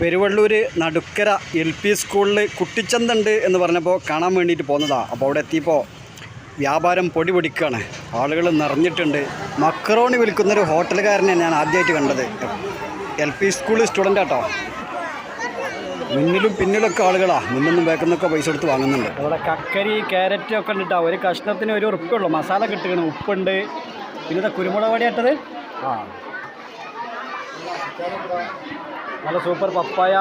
Peruvallur Nadukkara L P സ്കൂളിൽ കുട്ടിച്ചന്തുണ്ട് എന്ന് പറഞ്ഞപ്പോൾ കാണാൻ വേണ്ടിയിട്ട് പോകുന്നതാണ് അപ്പോൾ അവിടെ എത്തിയപ്പോൾ വ്യാപാരം പൊടി പൊടിക്കുകയാണ് ആളുകൾ നിറഞ്ഞിട്ടുണ്ട്. മക്കറോണി വിൽക്കുന്നൊരു ഹോട്ടലുകാരനെ ഞാൻ ആദ്യമായിട്ട് കണ്ടത്. എൽ പി സ്കൂൾ സ്റ്റുഡന്റ് ആട്ടോ. മുന്നിലും പിന്നിലൊക്കെ ആളുകളാണ് മുന്നൊന്നും വേക്കുന്നൊക്കെ പൈസ കൊടുത്ത് വാങ്ങുന്നുണ്ട്. അവിടെ കക്കരി ക്യാരറ്റ് ഒക്കെ ഉണ്ടിട്ടാ ഒരു കഷ്ണത്തിന് ഒരു ഉറുപ്പുള്ളൂ മസാല കിട്ടുകയാണ്. ഉപ്പുണ്ട്. പിന്നെ കുരുമുളക് വടിയായിട്ടത് ആ. നല്ല സൂപ്പർ പപ്പായ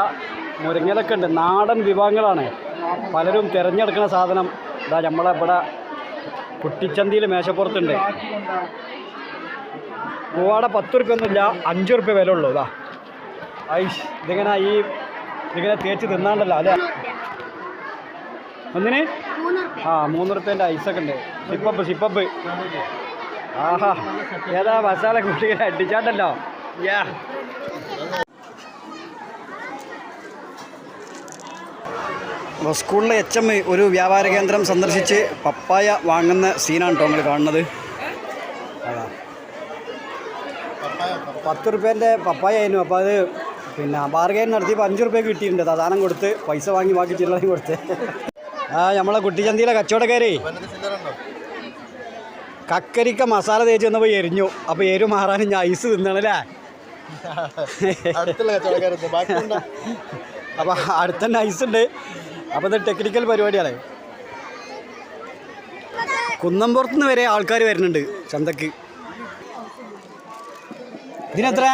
മുരിങ്ങലൊക്കെ ഉണ്ട്. നാടൻ വിഭവങ്ങളാണ്. പലരും തിരഞ്ഞെടുക്കുന്ന സാധനം. ഇതാ നമ്മളെ ഇവിടെ കുട്ടിച്ചന്തിയിൽ മേശപ്പുറത്തുണ്ട്. പൂവാട പത്ത് റുപ്യ ഒന്നുമില്ല അഞ്ച് റുപ്യ വില ഉള്ളൂ ഇതാ. ഐഷ് ഇതിങ്ങനെ ഈ ഇതിങ്ങനെ തേച്ച് തിന്നാണ്ടല്ലോ അല്ലേ? ഒന്നിന്? ആ മൂന്ന് റുപ്യന്റെ ഐസൊക്കെ ഉണ്ട്. Sip up sip up. ആഹാ. ഏതാ മസാല കുട്ടികളെ അടിച്ചാണ്ടല്ലോ യാ. സ്കൂളിലെ എച്ച് എം ഒരു വ്യാപാര കേന്ദ്രം സന്ദർശിച്ച് പപ്പായ വാങ്ങുന്ന സീനാണ് കേട്ടോ നമ്മൾ കാണുന്നത്. അതാ. പത്ത് റുപ്യേന്റെ പപ്പായ ആയിരുന്നു. അപ്പോൾ അത് പിന്നെ ബാർഗെയിൻ നടത്തിയപ്പോൾ അഞ്ച് റുപ്യ കിട്ടിയിട്ടുണ്ട്. സാധനം കൊടുത്ത് പൈസ വാങ്ങി ബാക്കി ചില്ലറയും കൊടുത്ത്. ആ നമ്മളെ കുട്ടിച്ചന്തിയിലെ കച്ചവടക്കാരേ. കക്കരിക്ക മസാല തേച്ച് വന്നപ്പോൾ എരിഞ്ഞു. അപ്പോൾ എരു മാറാനും ഞാൻ ഐസ് തിന്നണല്ലേ? അപ്പോൾ അടുത്തന്നെ ഐസ് ഉണ്ട്. അപ്പോൾ ഇത് ടെക്നിക്കൽ പരിപാടിയാണ്. കുന്നംപുറത്തുനിന്ന് വരെ ആൾക്കാർ വരുന്നുണ്ട് ചന്തക്ക്. ഇതിനെത്ര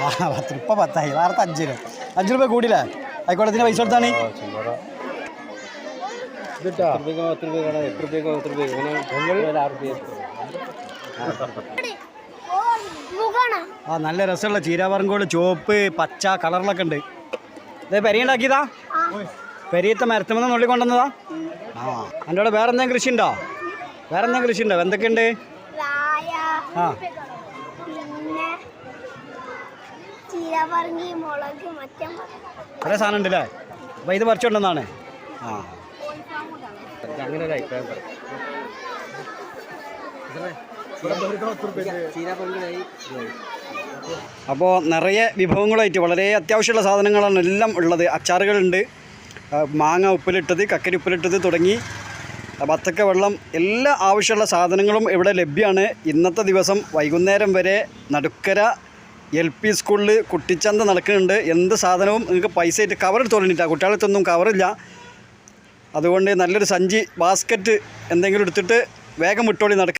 ആ പത്ത് ഇപ്പം പത്തായി. വാർത്ത അഞ്ച് രൂപ. അഞ്ച് രൂപ കൂടില്ല ആയിക്കോട്ടെ ഇതിന് പൈസ കൊടുത്താണ്. ആ നല്ല രസമുള്ള ചീരാപറങ്കോട് ചുവപ്പ് പച്ച കളറിലൊക്കെ ഉണ്ട്. ഇത് പെരിയുണ്ടാക്കിയതാ പെരിയത്തെ മരത്തുമെന്ന് നുള്ളി കൊണ്ടുവന്നതാ ആ. എന്റെ അവിടെ വേറെ എന്തെങ്കിലും കൃഷി ഉണ്ടോ വേറെ എന്തെങ്കിലും കൃഷി ഉണ്ടോ എന്തൊക്കെയുണ്ട് കുറെ ആ കുറേ സാധനം ഉണ്ടല്ലേ അപ്പോൾ ഇത് പറിച്ചുകൊണ്ടെന്നാണ് ആ. അങ്ങനെ ഒരു അഭിപ്രായം അപ്പോൾ നിറയെ വിഭവങ്ങളായിട്ട് വളരെ അത്യാവശ്യമുള്ള സാധനങ്ങളാണ് എല്ലാം ഉള്ളത്. അച്ചാറുകളുണ്ട്. മാങ്ങ ഉപ്പിലിട്ടത് കക്കരി ഉപ്പിലിട്ടത് തുടങ്ങി. വത്തക്ക വെള്ളം എല്ലാ ആവശ്യമുള്ള സാധനങ്ങളും ഇവിടെ ലഭ്യമാണ് ഇന്നത്തെ ദിവസം വൈകുന്നേരം വരെ നടുക്കര എൽ പി സ്കൂളിൽ കുട്ടിച്ചന്ത നടക്കുന്നുണ്ട്. എന്ത് സാധനവും നിങ്ങൾക്ക് പൈസ ആയിട്ട് കവർ എടുത്തോളിട്ടാ കുട്ടികളത്തൊന്നും കവറില്ല അതുകൊണ്ട് നല്ലൊരു സഞ്ചി ബാസ്ക്കറ്റ് എന്തെങ്കിലും എടുത്തിട്ട് വേഗം വിട്ടോളി നടക്കുക